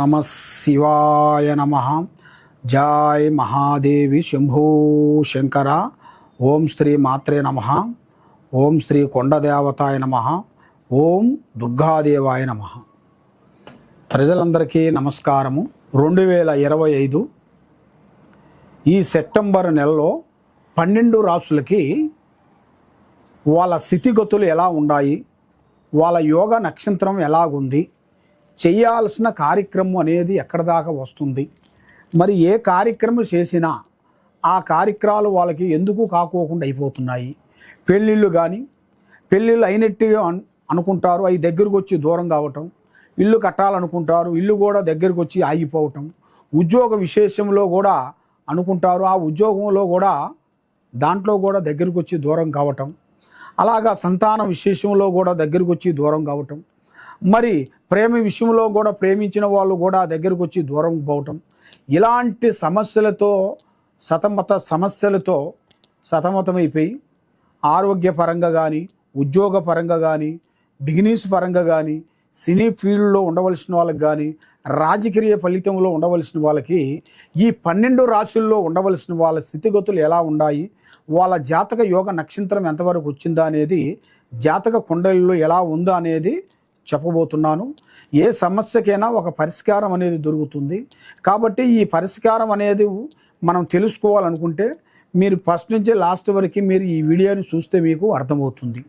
నమ శివాయ నమ జాయ్ మహాదేవి శంభూ శంకర ఓం శ్రీ మాత్రే నమ ఓం శ్రీ కొండదేవతాయ నమ ఓం దుర్గాదేవాయ నమ ప్రజలందరికీ నమస్కారము. రెండు వేల ఇరవై ఐదు ఈ సెప్టెంబర్ నెలలో పన్నెండు రాసులకి వాళ్ళ స్థితిగతులు ఎలా ఉన్నాయి? వాళ్ళ యోగ నక్షత్రం ఎలాగుంది? చేయాల్సిన కార్యక్రమం అనేది ఎక్కడ దాకా వస్తుంది? మరి ఏ కార్యక్రమం చేసినా ఆ కార్యక్రమాలు వాళ్ళకి ఎందుకు కాకోకుండా అయిపోతున్నాయి? పెళ్ళిళ్ళు కానీ పెళ్ళిళ్ళు అయినట్టుగా అనుకుంటారు. అవి దగ్గరకు వచ్చి దూరం కావటం ఇల్లు కట్టాలనుకుంటారు. ఇల్లు కూడా దగ్గరకు వచ్చి ఆగిపోవటం ఉద్యోగ విశేషంలో కూడా అనుకుంటారు. ఆ ఉద్యోగంలో కూడా దాంట్లో కూడా దగ్గరకు వచ్చి దూరం కావటం అలాగా సంతాన విశేషంలో కూడా దగ్గరకు వచ్చి దూరం కావటం మరి ప్రేమ విషయంలో కూడా ప్రేమించిన వాళ్ళు కూడా దగ్గరకు వచ్చి దూరం పోవటం. ఇలాంటి సమస్యలతో సతమత సమస్యలతో సతమతమైపోయి ఆరోగ్యపరంగా కానీ ఉద్యోగపరంగా కానీ బిజినెస్ పరంగా కానీ సినీ ఫీల్డ్లో ఉండవలసిన వాళ్ళకి కానీ రాజకీయ ఫలితంలో ఉండవలసిన వాళ్ళకి ఈ పన్నెండు రాశుల్లో ఉండవలసిన వాళ్ళ స్థితిగతులు ఎలా ఉన్నాయి వాళ్ళ జాతక యోగ నక్షత్రం ఎంతవరకు వచ్చిందా అనేది జాతక కుండలిలో ఎలా ఉందా అనేది చెప్పబోతున్నాను. ఏ సమస్యకైనా ఒక పరిష్కారం అనేది దొరుకుతుంది. కాబట్టి ఈ పరిష్కారం అనేది మనం తెలుసుకోవాలనుకుంటే మీరు ఫస్ట్ నుంచి లాస్ట్ వరకు మీరు ఈ వీడియోని చూస్తే మీకు అర్థమవుతుంది.